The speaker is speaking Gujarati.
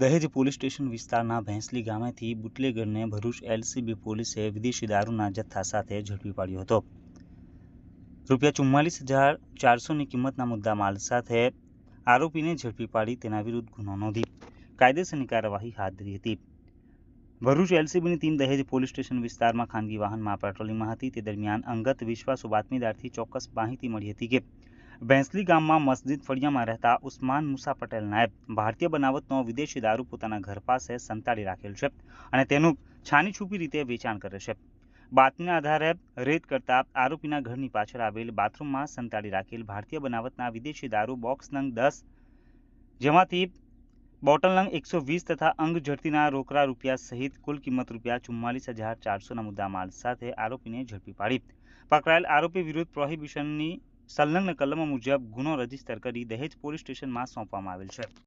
દહેજ પોલીસ સ્ટેશન વિસ્તારના ભેંસલી ગામેથી બુટલેગરને ભરૂચ એલસીબી પોલીસે વિદેશી દારૂના જથ્થા સાથે ઝડપી પાડ્યો હતો. રૂપિયા ચુમ્માલીસ હજાર ચારસોની કિંમતના મુદ્દા માલ સાથે આરોપીને ઝડપી પાડી તેના વિરુદ્ધ ગુનો નોંધી. કાયદેસરની કાર્યવાહી હાથ ધરી હતી. ભરૂચ એલસીબીની ટીમ દહેજ પોલીસ સ્ટેશન વિસ્તારમાં ખાનગી વાહનમાં પેટ્રોલિંગમાં હતી. તે દરમિયાન અંગત વિશ્વાસુ બાતમીદારથી ચોક્કસ માહિતી મળી હતી કે ભેંસલી ગામમાં મસ્જિદ ફળિયામાં રહેતા ઉસ્માન મુસા પટેલ નાયબ ભારતીય બનાવટનો વિદેશી દારૂ પોતાના ઘર પાસે સંતાડી રાખેલ છે અને તેનું છાની છૂપી રીતે વેચાણ કરે છે. બાતમીના આધારે રેડ કરતા આરોપીના ઘરની પાછળ આવેલ બાથરૂમમાં સંતાડી રાખેલ ભારતીય બનાવટના વિદેશી દારૂ બોક્સ નંગ દસ, જેમાંથી બોટલ નંગ એકસો વીસ તથા અંગ ઝડપીના રોકડા રૂપિયા સહિત કુલ કિંમત રૂપિયા ચુમ્માલીસ હજાર ચારસોના મુદ્દા માલ સાથે આરોપીને ઝડપી પાડી. પકડાયેલ આરોપી વિરુદ્ધ પ્રોહિબિશનની સંલગ્ન કલમો મુજબ ગુનો રજિસ્ટર કરી દહેજ પોલીસ સ્ટેશનમાં સોંપવામાં આવેલ છે.